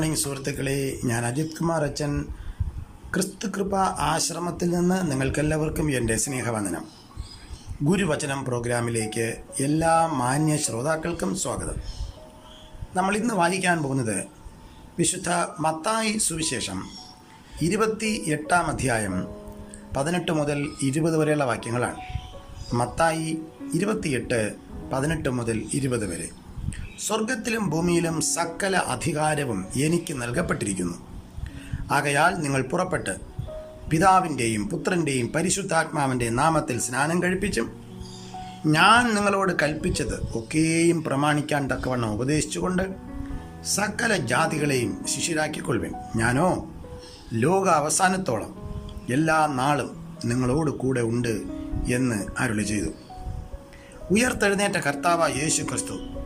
Morning സുഹൃത്തുക്കളെ. ഞാൻ അജിത് കുമാർ അച്ഛൻ. ക്രിസ്തു കൃപ ആശ്രമത്തിൽ നിന്ന് നിങ്ങൾക്കെല്ലാവർക്കും എന്റെ സ്നേഹവന്ദനം. ഗുരുവചനം പ്രോഗ്രാമിലേക്ക് എല്ലാ മാന്യ ശ്രോതാക്കൾക്കും സ്വാഗതം. നമ്മൾ ഇന്ന് വായിക്കാൻ പോകുന്നത് വിശുദ്ധ മത്തായി സുവിശേഷം ഇരുപത്തി എട്ടാം അധ്യായം പതിനെട്ട് മുതൽ ഇരുപത് വരെയുള്ള വാക്യങ്ങളാണ്. മത്തായി ഇരുപത്തിയെട്ട് പതിനെട്ട് മുതൽ ഇരുപത് വരെ. സ്വർഗത്തിലും ഭൂമിയിലും സകല അധികാരവും എനിക്ക് നൽകപ്പെട്ടിരിക്കുന്നു. ആകയാൽ നിങ്ങൾ പുറപ്പെട്ട് പിതാവിന്റെയും പുത്രന്റെയും പരിശുദ്ധാത്മാവിന്റെ നാമത്തിൽ സ്നാനം കഴിപ്പിച്ചും ഞാൻ നിങ്ങളോട് കൽപ്പിച്ചത് ഒക്കെയും പ്രമാണിക്കാൻ തക്കവണ്ണം ഉപദേശിച്ചുകൊണ്ട് സകല ജാതികളെയും ശിശിരാക്കിക്കൊള്ളുവേൻ ഞാനോ ലോക അവസാനത്തോളം എല്ലാ നാളും നിങ്ങളോട് കൂടെ ഉണ്ട് എന്ന് അരുളി ചെയ്തു. ഉയർത്തെഴുന്നേറ്റ കർത്താവ് യേശു ക്രിസ്തു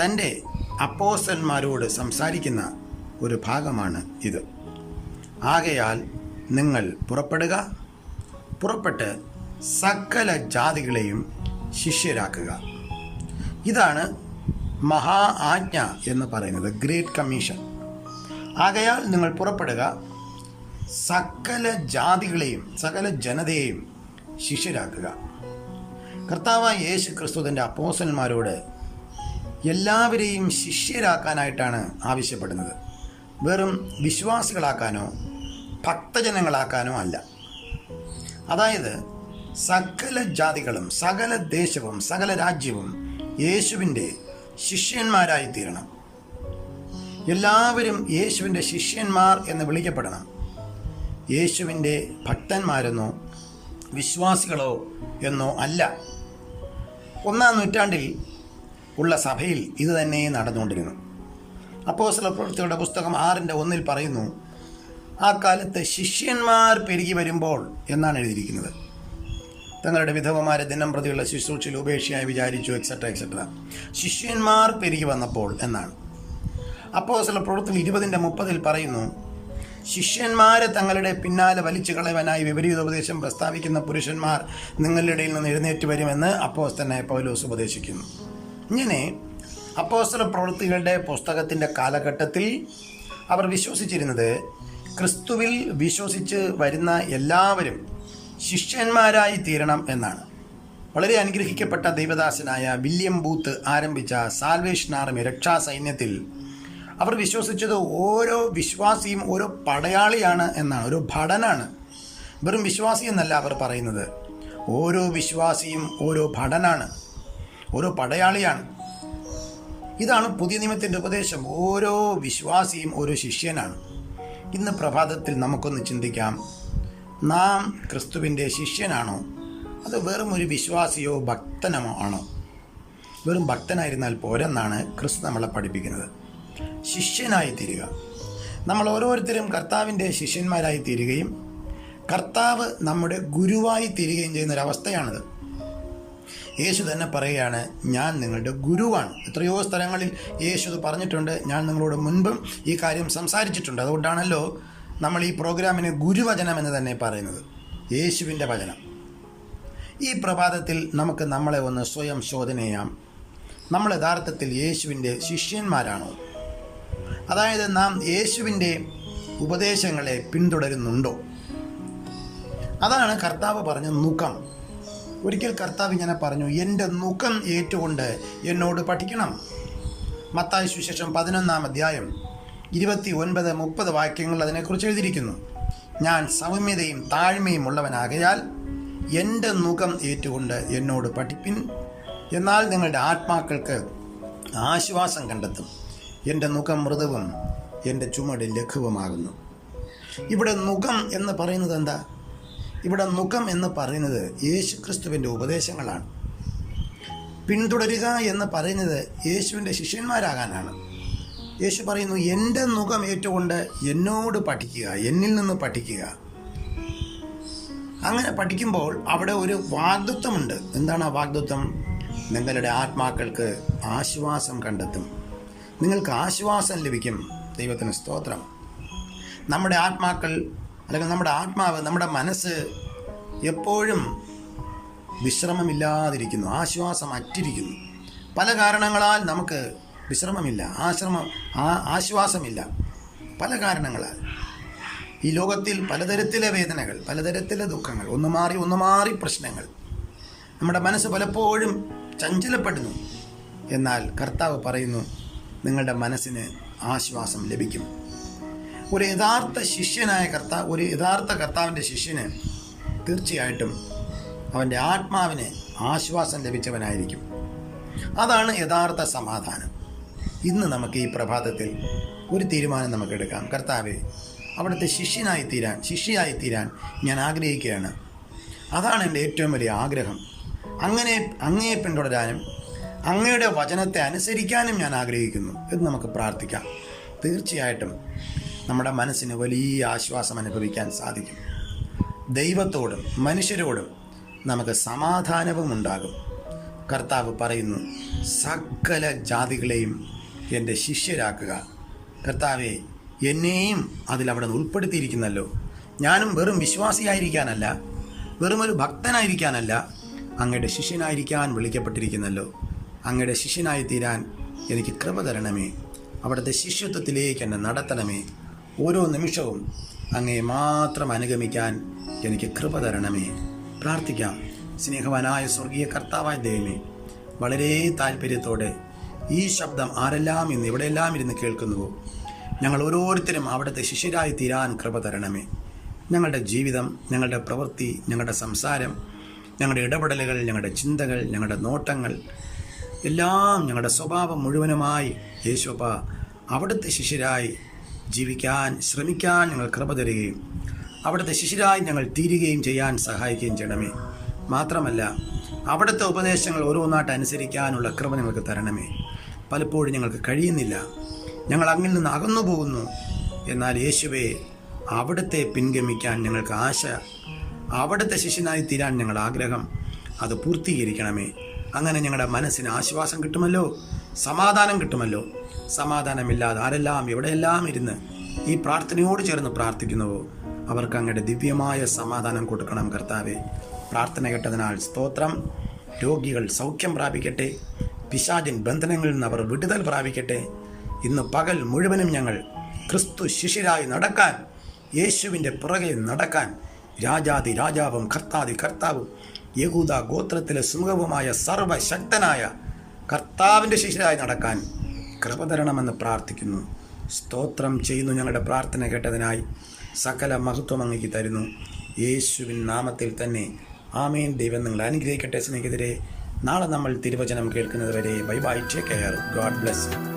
തന്റെ അപ്പോസന്മാരോട് സംസാരിക്കുന്ന ഒരു ഭാഗമാണ് ഇത്. ആകയാൽ നിങ്ങൾ പുറപ്പെടുക പുറപ്പെട്ട് സകല ജാതികളെയും ശിഷ്യരാക്കുക. ഇതാണ് മഹാ ആജ്ഞ എന്ന് പറയുന്നത് ഗ്രേറ്റ് കമ്മീഷൻ. ആകയാൽ നിങ്ങൾ പുറപ്പെടുക സകല ജാതികളെയും സകല ജനതയെയും ശിഷ്യരാക്കുക. കർത്താവായ യേശു ക്രിസ്തുവിന്റെ അപ്പോസന്മാരോട് എല്ലാവരെയും ശിഷ്യരാക്കാനായിട്ടാണ് ആവശ്യപ്പെടുന്നത്. വെറും വിശ്വാസികളാക്കാനോ ഭക്തജനങ്ങളാക്കാനോ അല്ല. അതായത് സകല ജാതികളും സകല ദേശവും സകല രാജ്യവും യേശുവിന്റെ ശിഷ്യന്മാരായി തീരണം. എല്ലാവരും യേശുവിന്റെ ശിഷ്യന്മാർ എന്ന് വിളിക്കപ്പെടണം. യേശുവിന്റെ ഭക്തന്മാരെന്നോ വിശ്വാസികളോ എന്നോ അല്ല. ഒന്നാം നൂറ്റാണ്ടിൽ ഉള്ള സഭയിൽ ഇത് തന്നെ നടന്നുകൊണ്ടിരുന്നു. അപ്പോസ്തല പ്രവൃത്തിയുടെ പുസ്തകം ആറിന്റെ ഒന്നിൽ പറയുന്നു ആ കാലത്ത് ശിഷ്യന്മാർ പെരുകി വരുമ്പോൾ എന്നാണ് എഴുതിയിരിക്കുന്നത്. തങ്ങളുടെ വിധവമാരെ ദിനം പ്രതിയുള്ള ശുശ്രൂഷയിൽ ഉപേക്ഷയായി വിചാരിച്ചു എക്സെട്ര എക്സെട്ര ശിഷ്യന്മാർ പെരുകി വന്നപ്പോൾ എന്നാണ്. അപ്പോസ്തല പ്രവൃത്തിയിൽ ഇരുപതിന്റെ മുപ്പതിൽ പറയുന്നു ശിഷ്യന്മാരെ തങ്ങളുടെ പിന്നാലെ വലിച്ചു കളയവനായി വിപരീത ഉപദേശം പ്രസ്താവിക്കുന്ന പുരുഷന്മാർ നിങ്ങളുടെ ഇടയിൽ നിന്ന് എഴുന്നേറ്റ് വരുമെന്ന് അപ്പോസ് തന്നെ പൗലോസ് ഉപദേശിക്കുന്നു. ഇങ്ങനെ അപ്പോസ്തല പ്രവൃത്തികളുടെ പുസ്തകത്തിന്റെ കാലഘട്ടത്തിൽ അവർ വിശ്വസിച്ചിരുന്നത് ക്രിസ്തുവിൽ വിശ്വസിച്ച് വരുന്ന എല്ലാവരും ശിഷ്യന്മാരായി തീരണം എന്നാണ്. വളരെ അനുഗ്രഹിക്കപ്പെട്ട ദൈവദാസനായ വില്യം ബൂത്ത് ആരംഭിച്ച സാൽവേഷൻ ആർമി രക്ഷാ സൈന്യത്തിൽ അവർ വിശ്വസിച്ചത് ഓരോ വിശ്വാസിയും ഓരോ പടയാളിയാണ് എന്നാണ് ഒരു ഭടനാണ്. വെറും വിശ്വാസി എന്നല്ല അവർ പറയുന്നത്. ഓരോ വിശ്വാസിയും ഓരോ ഭടനാണ്. ഓരോ പടയാളിയാണ്. ഇതാണ് പുതിയ നിയമത്തിന്റെ ഉപദേശം. ഓരോ വിശ്വാസിയും ഓരോ ശിഷ്യനാണ്. ഇന്ന് പ്രഭാതത്തിൽ നമുക്കൊന്ന് ചിന്തിക്കാം. നാം ക്രിസ്തുവിന്റെ ശിഷ്യനാണോ? അത് വെറും ഒരു വിശ്വാസിയോ ഭക്തനമോ ആണോ? വെറും ഭക്തനായിരുന്നാൽ പോരെന്നാണ് ക്രിസ്തു നമ്മളെ പഠിപ്പിക്കുന്നത്. ശിഷ്യനായി തീരുക. നമ്മൾ ഓരോരുത്തരും കർത്താവിന്റെ ശിഷ്യന്മാരായി തീരുകയും കർത്താവ് നമ്മുടെ ഗുരുവായി തീരുകയും ചെയ്യുന്ന ഒരവസ്ഥയാണിത് യേശു തന്നെ പറയുകയാണ് ഞാൻ നിങ്ങളുടെ ഗുരുവാണ്. എത്രയോ സ്ഥലങ്ങളിൽ യേശു പറഞ്ഞിട്ടുണ്ട്. ഞാൻ നിങ്ങളോട് മുൻപും ഈ കാര്യം സംസാരിച്ചിട്ടുണ്ട്. അതുകൊണ്ടാണല്ലോ നമ്മൾ ഈ പ്രോഗ്രാമിന് ഗുരുവചനം എന്ന് തന്നെ പറയുന്നത്. യേശുവിന്റെ വചനം. ഈ പ്രഭാതത്തിൽ നമുക്ക് നമ്മളെ ഒന്ന് സ്വയം ശോധന ചെയ്യാം. നമ്മൾ യഥാർത്ഥത്തിൽ യേശുവിന്റെ ശിഷ്യന്മാരാണോ? അതായത് നാം യേശുവിന്റെ ഉപദേശങ്ങളെ പിന്തുടരുന്നുണ്ടോ? അതാണ് കർത്താവ് പറഞ്ഞ നുഖം ഒരിക്കൽ കർത്താവ് ഇങ്ങനെ പറഞ്ഞു എന്റെ മുഖം ഏറ്റുകൊണ്ട് എന്നോട് പഠിക്കണം. മത്തായ സുശേഷം പതിനൊന്നാം അധ്യായം ഇരുപത്തി ഒൻപത് മുപ്പത് വാക്യങ്ങൾ അതിനെക്കുറിച്ച് എഴുതിയിരിക്കുന്നു. ഞാൻ സൗമ്യതയും താഴ്മയും ഉള്ളവനാകയാൽ എന്റെ മുഖം ഏറ്റുകൊണ്ട് എന്നോട് പഠിപ്പിൻ എന്നാൽ നിങ്ങളുടെ ആത്മാക്കൾക്ക് ആശ്വാസം കണ്ടെത്തും. എന്റെ മുഖം മൃദുവും എന്റെ ചുമട് ലഘുവുമാകുന്നു. ഇവിടെ മുഖം എന്ന് പറയുന്നത് എന്താ? ഇവിടെ മുഖം എന്ന് പറയുന്നത് യേശു ക്രിസ്തുവിന്റെ ഉപദേശങ്ങളാണ്. പിന്തുടരുക എന്ന് പറയുന്നത് യേശുവിന്റെ ശിഷ്യന്മാരാകാനാണ്. യേശു പറയുന്നു എന്റെ മുഖം ഏറ്റുകൊണ്ട് എന്നോട് പഠിക്കുക എന്നിൽ നിന്ന് പഠിക്കുക. അങ്ങനെ പഠിക്കുമ്പോൾ അവിടെ ഒരു വാഗ്ദത്വമുണ്ട്. എന്താണ് ആ വാഗ്ദത്വം? നിങ്ങളുടെ ആത്മാക്കൾക്ക് ആശ്വാസം കണ്ടെത്തും. നിങ്ങൾക്ക് ആശ്വാസം ലഭിക്കും. ദൈവത്തിന് സ്തോത്രം. നമ്മുടെ ആത്മാക്കൾ അല്ലെങ്കിൽ നമ്മുടെ ആത്മാവ് നമ്മുടെ മനസ്സ് എപ്പോഴും വിശ്രമമില്ലാതിരിക്കുന്നു ആശ്വാസം അറ്റിരിക്കുന്നു പല കാരണങ്ങളാൽ നമുക്ക് വിശ്രമമില്ല ആശ്രമം ആ ആശ്വാസമില്ല. പല കാരണങ്ങളാൽ. ഈ ലോകത്തിൽ പലതരത്തിലെ വേദനകൾ പലതരത്തിലെ ദുഃഖങ്ങൾ ഒന്ന് മാറി ഒന്ന് മാറി പ്രശ്നങ്ങൾ. നമ്മുടെ മനസ്സ് പലപ്പോഴും ചഞ്ചലപ്പെടുന്നു. എന്നാൽ കർത്താവ് പറയുന്നു നിങ്ങളുടെ മനസ്സിന് ആശ്വാസം ലഭിക്കും. ഒരു യഥാർത്ഥ ശിഷ്യനായ കർത്താവ് ഒരു യഥാർത്ഥ കർത്താവിന്റെ ശിഷ്യന് തീർച്ചയായിട്ടും അവന്റെ ആത്മാവിന് ആശ്വാസം ലഭിച്ചവനായിരിക്കും. അതാണ് യഥാർത്ഥ സമാധാനം. ഇന്ന് നമുക്ക് ഈ പ്രഭാതത്തിൽ ഒരു തീരുമാനം നമുക്ക് എടുക്കാം കർത്താവ് അവിടുത്തെ ശിഷ്യനായി തീരാൻ ശിഷ്യയായി തീരാൻ ഞാൻ ആഗ്രഹിക്കുകയാണ്. അതാണ് എന്റെ ഏറ്റവും വലിയ ആഗ്രഹം. അങ്ങനെ അങ്ങയെ പിന്തുടരാനും അങ്ങയുടെ വചനത്തെ അനുസരിക്കാനും ഞാൻ ആഗ്രഹിക്കുന്നു എന്ന് നമുക്ക് പ്രാർത്ഥിക്കാം. തീർച്ചയായിട്ടും നമ്മുടെ മനസ്സിന് വലിയ ആശ്വാസം അനുഭവിക്കാൻ സാധിക്കും. ദൈവത്തോടും മനുഷ്യരോടും നമുക്ക് സമാധാനവും ഉണ്ടാകും. കർത്താവ് പറയുന്നു സകല ജാതികളെയും എന്റെ ശിഷ്യരാക്കുക. കർത്താവെ എന്നെയും അതിലവിടെ നിന്ന് ഉൾപ്പെടുത്തിയിരിക്കുന്നല്ലോ. ഞാനും വെറും വിശ്വാസിയായിരിക്കാനല്ല വെറും ഒരു ഭക്തനായിരിക്കാനല്ല അങ്ങയുടെ ശിഷ്യനായിരിക്കാൻ വിളിക്കപ്പെട്ടിരിക്കുന്നല്ലോ. അങ്ങയുടെ ശിഷ്യനായി തീരാൻ എനിക്ക് കൃപ തരണമേ. അവിടുത്തെ ശിഷ്യത്വത്തിലേക്ക് എന്നെ നടത്തണമേ. ഓരോ നിമിഷവും അങ്ങേ മാത്രം അനുഗമിക്കാൻ എനിക്ക് കൃപ തരണമേ. പ്രാർത്ഥിക്കാം. സ്നേഹവാനായ സ്വർഗീയ കർത്താവായ ദൈവമേ വളരെ താല്പര്യത്തോടെ ഈ ശബ്ദം ആരെല്ലാം ഇന്ന് എവിടെയെല്ലാം ഇരുന്ന് കേൾക്കുന്നുവോ? ഞങ്ങൾ ഓരോരുത്തരും അവിടുത്തെ ശിഷ്യരായി തീരാൻ കൃപ തരണമേ. ഞങ്ങളുടെ ജീവിതം ഞങ്ങളുടെ പ്രവൃത്തി ഞങ്ങളുടെ സംസാരം ഞങ്ങളുടെ ഇടപെടലുകൾ ഞങ്ങളുടെ ചിന്തകൾ ഞങ്ങളുടെ നോട്ടങ്ങൾ എല്ലാം ഞങ്ങളുടെ സ്വഭാവം മുഴുവനുമായി യേശോപ്പ അവിടുത്തെ ശിഷ്യരായി ജീവിക്കാൻ ശ്രമിക്കാൻ ഞങ്ങൾ കൃപ തരികയും അവിടുത്തെ ശിശിരായി ഞങ്ങൾ തീരുകയും ചെയ്യാൻ സഹായിക്കുകയും ചെയ്യണമേ. മാത്രമല്ല അവിടുത്തെ ഉപദേശങ്ങൾ ഓരോന്നായിട്ട് അനുസരിക്കാനുള്ള കൃപ ഞങ്ങൾക്ക് തരണമേ. പലപ്പോഴും ഞങ്ങൾക്ക് കഴിയുന്നില്ല. ഞങ്ങൾ അങ്ങിൽ നിന്ന് അകന്നു പോകുന്നു. എന്നാൽ യേശുവെ അവിടുത്തെ പിൻഗമിക്കാൻ ഞങ്ങൾക്ക് ആശ അവിടുത്തെ ശിഷ്യനായി തീരാൻ ഞങ്ങൾ ആഗ്രഹം അത് പൂർത്തീകരിക്കണമേ. അങ്ങനെ ഞങ്ങളുടെ മനസ്സിന് ആശ്വാസം കിട്ടുമല്ലോ? സമാധാനം കിട്ടുമല്ലോ? സമാധാനമില്ലാതെ ആരെല്ലാം എവിടെയെല്ലാം ഇരുന്ന് ഈ പ്രാർത്ഥനയോട് ചേർന്ന് പ്രാർത്ഥിക്കുന്നുവോ അവർക്ക് അങ്ങയുടെ ദിവ്യമായ സമാധാനം കൊടുക്കണം കർത്താവെ. പ്രാർത്ഥന കേട്ടതിനാൽ സ്തോത്രം. രോഗികൾ സൗഖ്യം പ്രാപിക്കട്ടെ. പിശാചിൻ ബന്ധനങ്ങളിൽ നിന്ന് അവർ വിടുതൽ പ്രാപിക്കട്ടെ. ഇന്ന് പകൽ മുഴുവനും ഞങ്ങൾ ക്രിസ്തു ശിഷ്യരായി നടക്കാൻ യേശുവിന്റെ പുറകെ നടക്കാൻ രാജാതി രാജാവും കർത്താതി കർത്താവും യഹൂദ ഗോത്രത്തിലെ സുമുഖവുമായ സർവശക്തനായ കർത്താവിന്റെ ശിഷ്യരായി നടക്കാൻ കൃപ തരണമെന്ന് പ്രാർത്ഥിക്കുന്നു. സ്തോത്രം ചെയ്യുന്നു ഞങ്ങളുടെ പ്രാർത്ഥന കേട്ടതിനായി സകല മഹത്വം അങ്ങേക്ക് തരുന്നു. യേശുവിൻ നാമത്തിൽ തന്നെ. ആമേൻ. ദൈവം നിങ്ങൾ അനുഗ്രഹിക്കട്ടെ സ്നേഹിതരെ. നാളെ നമ്മൾ തിരുവചനം കേൾക്കുന്നത് വരെ bye. Bye take care God bless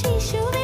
しい